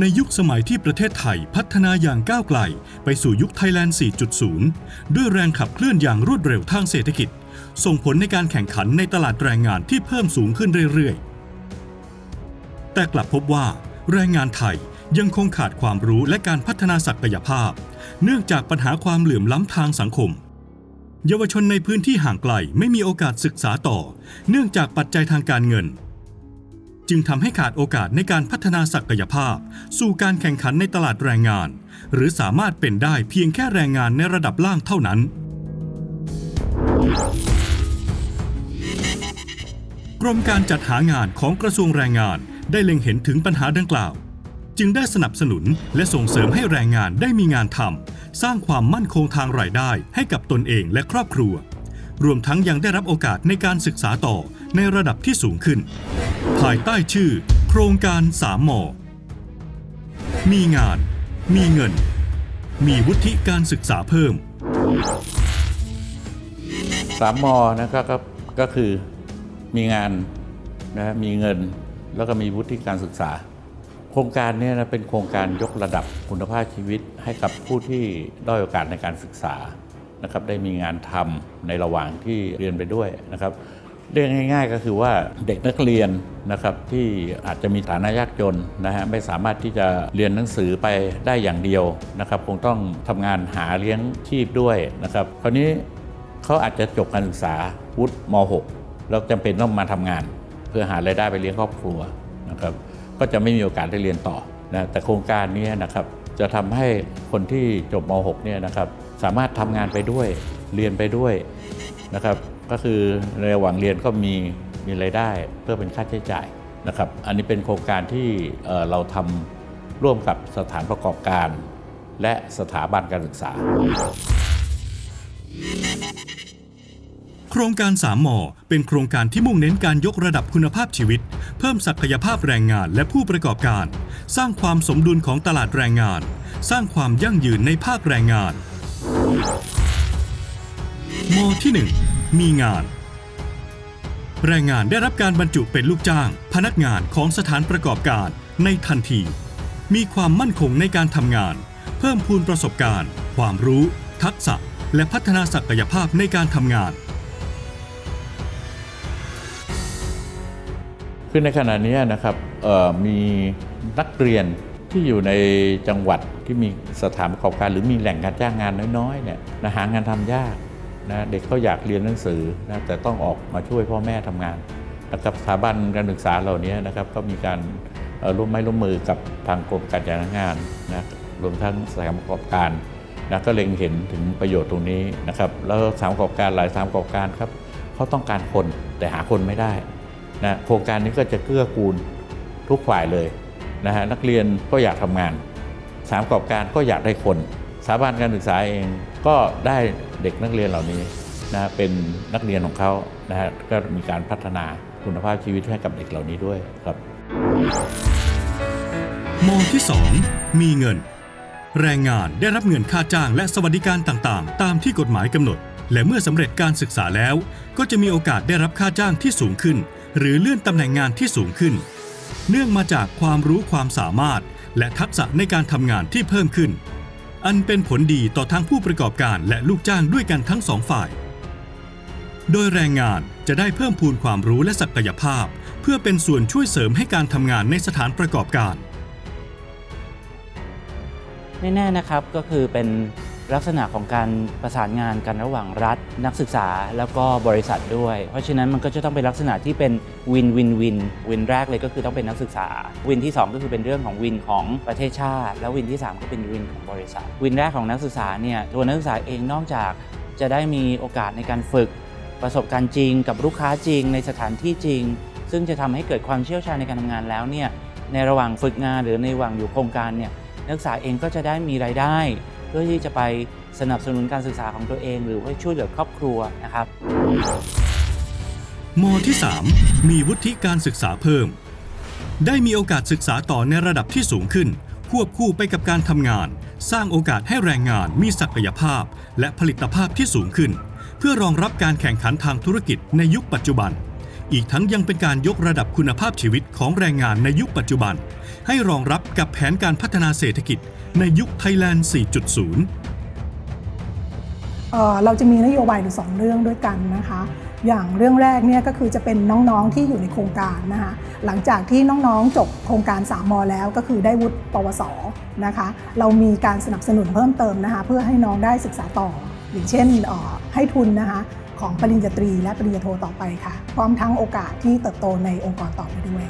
ในยุคสมัยที่ประเทศไทยพัฒนาอย่างก้าวไกล ไปสู่ยุคไทยแลนด์ 4.0 ด้วยแรงขับเคลื่อนอย่างรวดเร็วทางเศรษฐกิจ ส่งผลในการแข่งขันในตลาดแรงงานที่เพิ่มสูงขึ้นเรื่อยๆ แต่กลับพบว่า แรงงานไทยยังคงขาดความรู้และการพัฒนาศักยภาพ เนื่องจากปัญหาความเหลื่อมล้ำทางสังคม เยาวชนในพื้นที่ห่างไกลไม่มีโอกาสศึกษาต่อ เนื่องจากปัจจัยทางการเงิน จึงทำให้ขาดโอกาสในการพัฒนาศักยภาพ สู่การแข่งขันในตลาดแรงงาน หรือสามารถเป็นได้เพียงแค่แรงงานในระดับล่างเท่านั้น กรมการจัดหางานของกระทรวงแรงงานได้เล็งเห็นถึงปัญหาดังกล่าว จึงได้สนับสนุนและส่งเสริมให้แรงงานได้มีงานทำสร้างความมั่นคงทางรายได้ให้กับตนเองและครอบครัว รวมทั้งยังได้รับโอกาสในการศึกษาต่อในระดับที่สูงขึ้น ภายใต้ชื่อ โครงการสามมอมีงาน มีเงิน มีวุฒิการศึกษาเพิ่มสามมอนะครับก็ก็คือมีงานนะมีเงินแล้วก็มีวุฒิการศึกษา โครงการนี้นะเป็นโครงการยกระดับคุณภาพชีวิตให้กับผู้ที่ด้อยโอกาสในการศึกษา นะครับได้มีงานทำในระหว่างที่เรียนไปด้วยนะครับเรียกง่าย ๆ ก็คือว่าเด็กนักเรียนนะครับที่อาจจะมีฐานะยากจนนะฮะไม่สามารถที่จะเรียนหนังสือไปได้อย่างเดียวนะครับคงต้องทำงานหาเลี้ยงชีพด้วยนะครับคราวนี้เขาอาจจะจบการศึกษาวุฒิม .6 แล้วจำเป็นต้องมาทำงาน เพื่อหารายได้ไปเลี้ยงครอบครัวนะครับก็จะไม่มีโอกาสได้เรียนต่อนะแต่โครงการนี้นะครับ จะทำให้คนที่จบม .6 เนี่ยนะครับสามารถทำงานไปด้วยเรียนไปด้วยนะครับก็คือในระหว่างเรียนก็มีมีรายได้เพื่อเป็นค่าใช้จ่ายนะครับ อันนี้เป็นโครงการที่เราทำร่วมกับสถานประกอบการ และสถาบันการศึกษา โครงการสามหมอเป็นโครงการที่มุ่งเน้นการยกระดับคุณภาพชีวิต เพิ่มศักยภาพแรงงานและผู้ประกอบการ สร้างความสมดุลของตลาดแรงงาน สร้างความยั่งยืนในภาคแรงงานมที่ 1 มีงาน แรงงานได้รับการบรรจุเป็นลูกจ้าง พนักงานของสถานประกอบการในทันที มีความมั่นคงในการทำงาน เพิ่มพูนประสบการณ์ ความรู้ ทักษะ และพัฒนาศักยภาพในการทำงาน คือในขณะนี้นะครับมี นักเรียนที่อยู่ในจังหวัดที่มีสถานประกอบการ หรือมีแหล่งการจ้างงานน้อยๆเนี่ยนะหางานทำยากนะเด็กเขาอยากเรียนหนังสือนะแต่ต้องออกมาช่วยพ่อแม่ทำงานนะครับสถาบันการศึกษาเหล่านี้นะครับก็มีการร่วมไม้ร่วมมือกับทางกรมการจัดหางานนะรวมทั้งสถานประกอบการนะก็เล็งเห็นถึงประโยชน์ตรงนี้นะครับแล้วสถานประกอบการหลายสถานประกอบการครับเขาต้องการคนแต่หาคนไม่ได้นะโครงการนี้ก็จะเกื้อกูลทุกฝ่ายเลย นะฮะนักเรียนก็อยากทำงานสานประกอบการก็อยากได้คนสถาบันการศึกษาเองก็ได้เด็กนักเรียนเหล่านี้นะเป็นนักเรียนของเขานะฮะก็มีการพัฒนาคุณภาพชีวิตให้กับเด็กเหล่านี้ด้วยครับมที่ 2 มีเงิน แรงงานได้รับเงินค่าจ้างและสวัสดิการต่างๆ ตามที่กฎหมายกำหนด และเมื่อสำเร็จการศึกษาแล้ว ก็จะมีโอกาสได้รับค่าจ้างที่สูงขึ้น หรือเลื่อนตำแหน่งงานที่สูงขึ้น เนื่องมาจากความรู้ความสามารถ และทักษะในการทำงานที่เพิ่มขึ้น อันเป็นผลดีต่อทั้งผู้ประกอบการและลูกจ้างด้วยกันทั้งสองฝ่าย โดยแรงงานจะได้เพิ่มพูนความรู้และศักยภาพ เพื่อเป็นส่วนช่วยเสริมให้การทำงานในสถานประกอบการแน่ๆนะครับก็คือเป็น ลักษณะของการประสานงานกันระหว่างรัฐ นักศึกษาแล้วก็บริษัทด้วย เพราะฉะนั้นมันก็จะต้องเป็นลักษณะที่เป็นวินวินวินวินแรกเลยก็คือต้องเป็นนักศึกษา วินที่ 2 ก็คือเป็นเรื่องของวินของประเทศชาติ แล้ววินที่ 3 ก็เป็นวินของบริษัท วินแรกของนักศึกษาเนี่ยตัวนักศึกษาเองนอกจากจะได้มีโอกาสในการฝึกประสบการณ์จริง กับลูกค้าจริง ในสถานที่จริง ซึ่งจะทำให้เกิดความเชี่ยวชาญในการทำงานแล้วเนี่ยในระหว่างฝึกงานหรือในระหว่างอยู่โครงการเนี่ยนักศึกษาเองก็จะได้มีรายได้ เพื่อที่จะไปสนับสนุนการศึกษาของตัวเอง หรือว่าช่วยเหลือครอบครัวนะครับมที่ 3 มีวุฒิการศึกษาเพิ่ม ได้มีโอกาสศึกษาต่อในระดับที่สูงขึ้น ควบคู่ไปกับการทำงาน สร้างโอกาสให้แรงงานมีศักยภาพ และผลิตภาพที่สูงขึ้น เพื่อรองรับการแข่งขันทางธุรกิจในยุคปัจจุบัน อีกทั้งยังเป็นการยกระดับคุณภาพชีวิตของแรงงานในยุคปัจจุบัน ให้รองรับกับแผนการพัฒนาเศรษฐกิจ ในยุคไทยแลนด์ 4.0เอ่อเราจะมีนโยบายอยู่สองเรื่องด้วยกันนะคะ อย่างเรื่องแรกเนี่ยก็คือจะเป็นน้องๆที่อยู่ในโครงการนะคะหลังจากที่น้องๆจบโครงการ 3 ม แล้วก็คือได้วุฒิปวสนะคะ เรามีการสนับสนุนเพิ่มเติมนะคะเพื่อให้น้องได้ศึกษาต่อ อย่างเช่นเอ่อให้ทุนนะคะของปริญญาตรีและปริญญาโทต่อไปค่ะ พร้อมทั้งโอกาสที่เติบโตในองค์กรต่อไปด้วย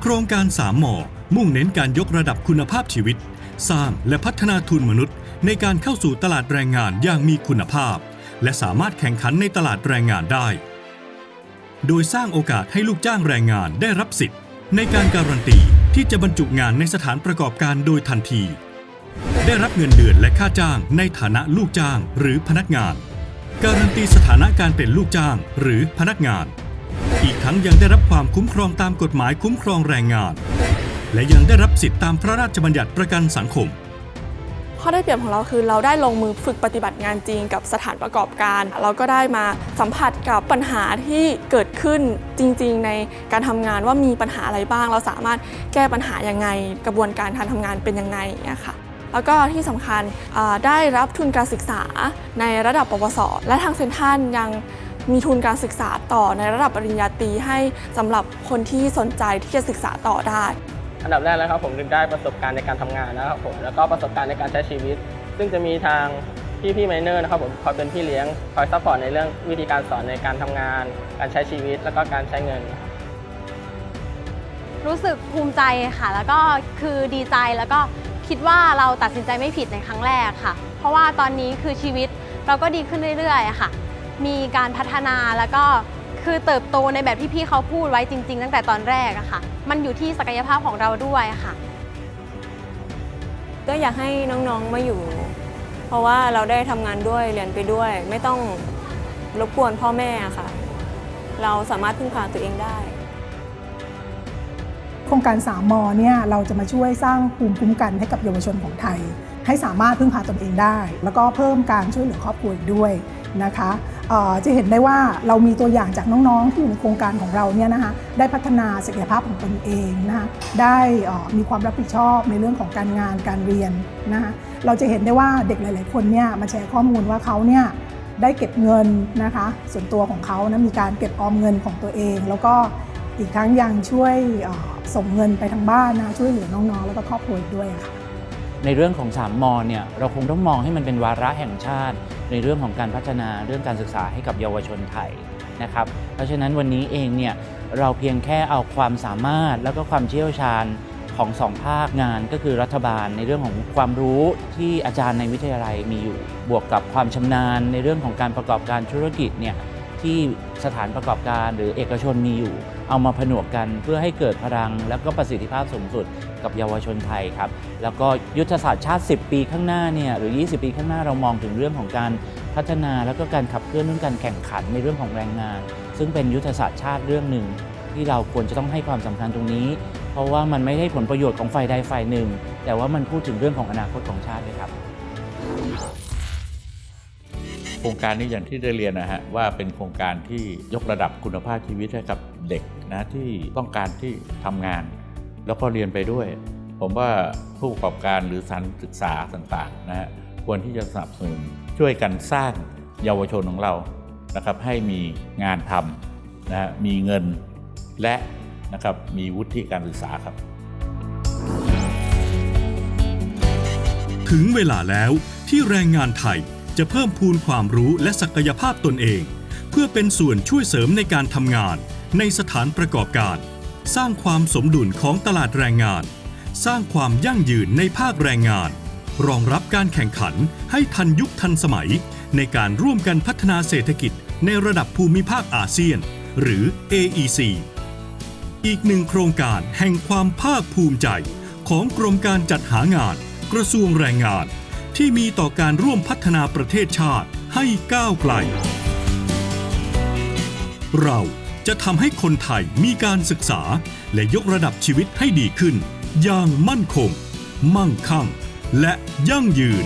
โครงการ3หมอมุ่งเน้นการยกระดับคุณภาพชีวิต สร้างและพัฒนาทุนมนุษย์ ในการเข้าสู่ตลาดแรงงานอย่างมีคุณภาพ และสามารถแข่งขันในตลาดแรงงานได้ โดยสร้างโอกาสให้ลูกจ้างแรงงานได้รับสิทธิ์ ในการการันตีที่จะบรรจุงานในสถานประกอบการโดยทันที ได้รับเงินเดือนและค่าจ้างในฐานะลูกจ้างหรือพนักงาน การันตีสถานะการเป็นลูกจ้างหรือพนักงาน อีกทั้งยังได้รับความคุ้มครองตามกฎหมายคุ้มครองแรงงาน และยังได้รับสิทธิตามพระราชบัญญัติประกันสังคม ข้อได้เปรียบของเราคือเราได้ลงมือฝึกปฏิบัติงานจริงกับสถานประกอบการ เราก็ได้มาสัมผัสกับปัญหาที่เกิดขึ้นจริง ๆ ในการทำงานว่ามีปัญหาอะไรบ้าง เราสามารถแก้ปัญหายังไง กระบวนการการทำงานเป็นยังไงเนี่ยค่ะแล้วก็ที่สำคัญได้รับทุนการศึกษาในระดับปวส และทางเซนทรัลยังมีทุนการศึกษาต่อในระดับปริญญาตรีให้สำหรับคนที่สนใจที่จะศึกษาต่อได้ อันดับแรกแล้วครับผมได้ประสบการณ์ในการทำงานนะครับผมแล้วก็ประสบการณ์ในการใช้ชีวิต ซึ่งจะมีทางพี่พี่ไมเนอร์นะครับผมคอยเป็นพี่เลี้ยงคอยซัพพอร์ตในเรื่องวิธีการสอนในการทำงาน การใช้ชีวิตแล้วก็การใช้เงิน รู้สึกภูมิใจค่ะ แล้วก็คือดีใจแล้วก็คิดว่าเราตัดสินใจไม่ผิดในครั้งแรกค่ะ เพราะว่าตอนนี้คือชีวิตเราก็ดีขึ้นเรื่อยๆค่ะ มีการพัฒนาแล้วก็ คือเติบโตในแบบที่พี่เขาพูดไว้จริง ๆ ตั้งแต่ตอนแรกอะค่ะ มันอยู่ที่ศักยภาพของเราด้วยค่ะ ก็อยากให้น้องๆมาอยู่ เพราะว่าเราได้ทำงานด้วยเรียนไปด้วย ไม่ต้องรบกวนพ่อแม่ค่ะ เราสามารถพึ่งพาตัวเองได้โครงการ 3 มเนี่ยเราจะมาช่วยสร้างภูมิคุ้มกันให้กับเยาวชนของไทย ให้สามารถพึ่งพาตนเองได้ แล้วก็เพิ่มการช่วยเหลือครอบครัวอีกด้วยนะคะจะเห็นได้ว่าเรามีตัวอย่างจากน้องๆ ที่อยู่ในโครงการของเราเนี่ยนะคะได้พัฒนาศักยภาพของตนเองนะคะได้มีความรับผิดชอบในเรื่องของการงานการเรียนนะคะเราจะเห็นได้ว่าเด็กหลาย ๆ คนเนี่ยมาแชร์ข้อมูลว่าเขาเนี่ยได้เก็บเงินนะคะส่วนตัวของเขานะมีการเก็บออมเงินของตัวเอง แล้วก็อีกทั้งยังช่วยส่งเงินไปทางบ้านนะคะช่วยเหลือน้องๆ แล้วก็ครอบครัวด้วยค่ะ ในเรื่องของ3มอเนี่ยเราคงต้องมองให้มันเป็นวาระแห่งชาติ ในเรื่องของการพัฒนาเรื่องการศึกษาให้กับเยาวชนไทยนะครับ เพราะฉะนั้นวันนี้เองเนี่ยเราเพียงแค่เอาความสามารถแล้วก็ความเชี่ยวชาญของสองภาคงานก็คือรัฐบาลในเรื่องของความรู้ที่อาจารย์ในวิทยาลัยมีอยู่ บวกกับความชำนาญในเรื่องของการประกอบการธุรกิจเนี่ย ที่สถานประกอบการหรือเอกชนมีอยู่ เอามาผนวกกันเพื่อให้เกิดพลัง แล้วก็ประสิทธิภาพสูงสุดกับเยาวชนไทยครับ แล้วก็ยุทธศาสตร์ชาติ 10 ปีข้างหน้าเนี่ยหรือ 20 ปีข้างหน้าเรามองถึงเรื่องของการพัฒนาแล้วก็การขับเคลื่อนเรื่องการแข่งขันในเรื่องของแรงงาน ซึ่งเป็นยุทธศาสตร์ชาติเรื่องหนึ่งที่เราควรจะต้องให้ความสำคัญตรงนี้ เพราะว่ามันไม่ได้ผลประโยชน์ของฝ่ายใดฝ่ายหนึ่ง แต่ว่ามันพูดถึงเรื่องของอนาคตของชาติด้วยครับ โครงการนี้อย่างที่ได้เรียนนะฮะว่าเป็นโครงการที่ยกระดับคุณภาพชีวิตให้กับเด็กนะที่ต้องการที่ทำงาน แล้วก็เรียนไปด้วย ผมว่าผู้ประกอบการหรือสถานศึกษาต่างๆนะฮะควรที่จะสนับสนุนช่วยกันสร้างเยาวชนของเรานะครับให้มีงานทำนะฮะมีเงินและนะครับมีวุฒิการศึกษาครับ ถึงเวลาแล้วที่แรงงานไทย จะเพิ่มพูนความรู้และศักยภาพตนเอง เพื่อเป็นส่วนช่วยเสริมในการทำงาน ในสถานประกอบการ สร้างความสมดุลของตลาดแรงงาน สร้างความยั่งยืนในภาคแรงงาน รองรับการแข่งขันให้ทันยุคทันสมัย ในการร่วมกันพัฒนาเศรษฐกิจ ในระดับภูมิภาคอาเซียน หรือ AEC อีกหนึ่งโครงการแห่งความภาคภูมิใจ ของกรมการจัดหางาน กระทรวงแรงงาน ที่มีต่อการร่วมพัฒนาประเทศชาติให้ก้าวไกล เราจะทำให้คนไทยมีการศึกษา และยกระดับชีวิตให้ดีขึ้น อย่างมั่นคง มั่งคั่ง และยั่งยืน